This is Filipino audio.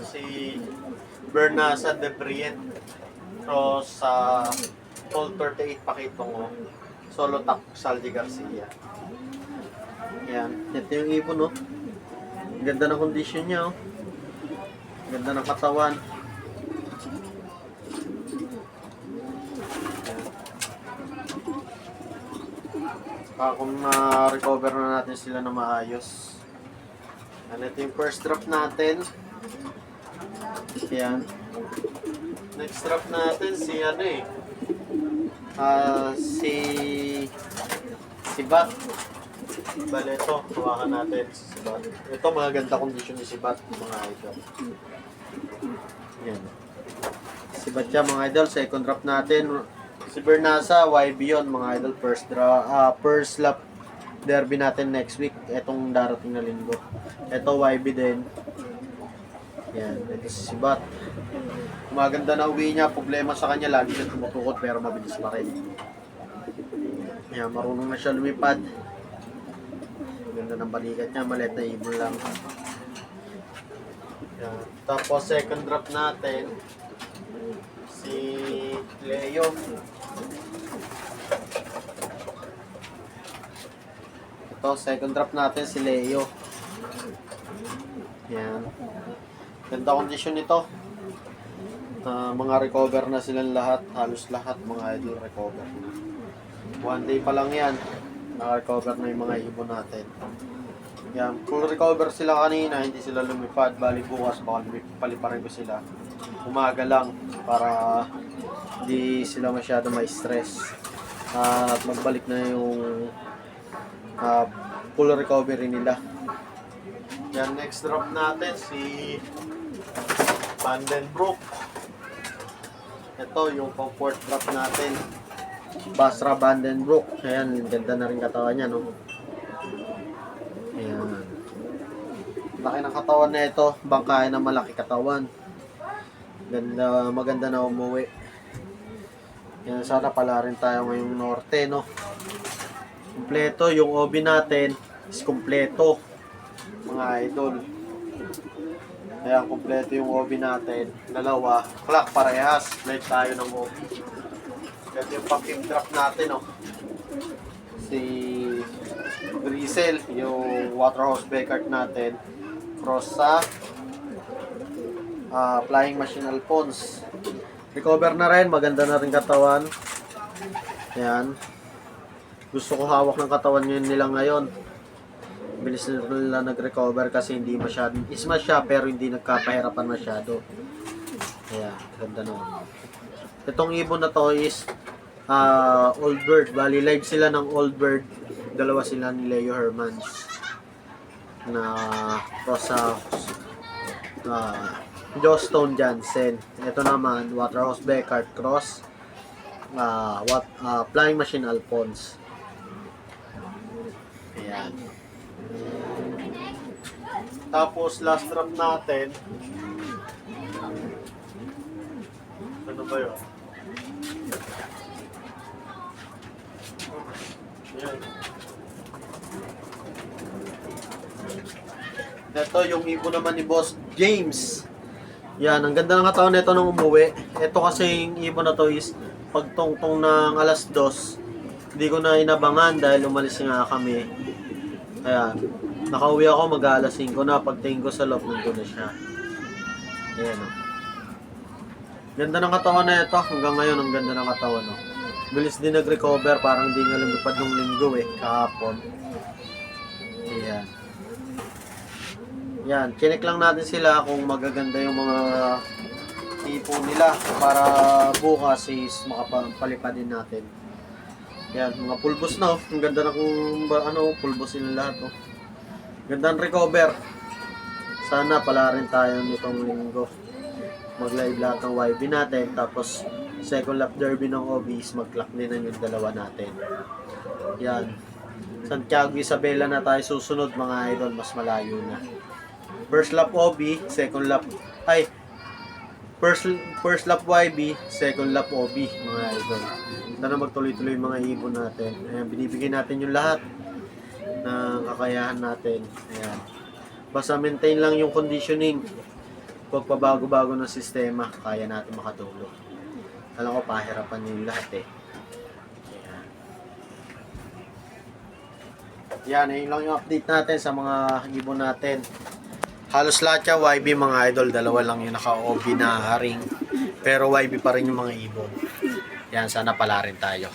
si Bernasa de Briet. Cross sa Tol 38 Pakitongo. Solo tak Saldi Garcia. Yan. Ito yung ibon, no? Ganda ng kondisyon niya, oh. Ganda ng katawan. Saka kung na-recover na natin sila na maayos. Ano ito yung first drop natin. Yan. Next drop natin si ano eh. Ah, si si Bat. Bale ito, hawakan natin si Bat. Ito magaganda kondisyon ni si Bat, mga idol. Yan. Si Bat siya, mga idol, second drop natin. Si Bernasa, YB yun, mga idol, first draw, ah, first lap derby natin next week, etong darating na linggo. Ito YB din. Yan, ito si Sibat. Maganda na uwi niya, problema sa kanya, lagi siya tumutukot pero mabilis pa rin. Yan, marunong na siya lumipad. Ganda ng balikat niya, maliit na ibon lang. Yan. Tapos second drop natin, si Leo. Ito, second drop natin si Leo. Yan. Ganda kondisyon nito. Ah, mga recover na silang lahat. Halos lahat mga idol recover. One day pa lang yan. Naka-recover na yung mga ibon natin. Yan. Full recover sila kanina. Hindi sila lumipad. Bali bukas baka lumipaliparin ko sila. Umaga lang para hindi sila masyado may stress. at magbalik na yung ah, full recovery nila. Yan, next drop natin si Vandenbroek. Ito, yung fourth drop natin. Basra Vandenbroek. Ayan, ganda na rin katawan niya, no? Ayan. Laki ng katawan na ito. Bangkaya na malaki katawan. Ganda, maganda na umuwi. Yan, sana pala rin tayo ngayong norte, no? Kompleto, yung OB natin is kompleto mga idol. Kaya kompleto yung OB natin. Dalawa, clock parehas. Like tayo ng OB. Ito yung pang drop natin, oh. Si Grisel, yung Waterhouse Beckert natin. Cross sa ah, Flying Machine Alphonse. Recover na rin, maganda na rin katawan. Yan. Gusto ko hawak ng katawan yun nila ngayon bilis na nag-recover kasi hindi masyado isma siya pero hindi nagkapahirapan masyado. Kaya ganda naman itong ibon na to is ah, old bird. Bali live sila ng old bird. Dalawa sila ni Leo Hermans na Rosa uh, Jostone Jansen. Ito naman Waterhouse Beckart Cross. Ah, what, ah, Flying Machine Alphonse. Ayan tapos last drop natin. Ano ba yun? Ito yung ibon naman ni Boss James. Yan, ang ganda ng katawan nito nung umuwi. Ito kasi yung ibon na to is pagtungtong ng alas dos. Hindi ko na inabangan dahil umalis nga kami. Ayan. Nakauwi ako mag alas 5 na. Pagtingin ko sa loob, nandun na siya. Ayan o. Ganda ng katawan na ito. Hanggang ngayon, ang ganda ng katawan. No? Bilis din nag-recover. Parang di nga lumipad nung linggo eh. Kahapon. Ayan. Yan. Chinek lang natin sila kung magaganda yung mga tipo nila para bukas is makapalipad din natin. Yan, mga pulbos na oh. Ang ganda na kung ano, pulbos nila lahat oh. Gandang recover. Sana pala rin tayo nitong linggo. Mag-live lahat ng YB natin. Tapos, second lap derby ng OBs, mag-clock din yung dalawa natin. Yan. Santiago Isabela na tayo susunod mga idol. Mas malayo na. First lap OB, second lap, ay, first, first lap YB, second lap OB mga idol. Sana magtuloy-tuloy yung mga ibon natin. Ayan, binibigyan natin yung lahat ng kakayahan natin. Ayan. Basta maintain lang yung conditioning. pagpabago-bago ng sistema, kaya natin makatulong. Alam ko, pahirapan yung lahat eh. Yan. Yan, yun lang yung update natin sa mga ibon natin. Halos lahat yan, YB mga idol. Dalawa lang yung naka-OB na ring. Pero YB pa rin yung mga ibon. Yan, sana pala rin tayo.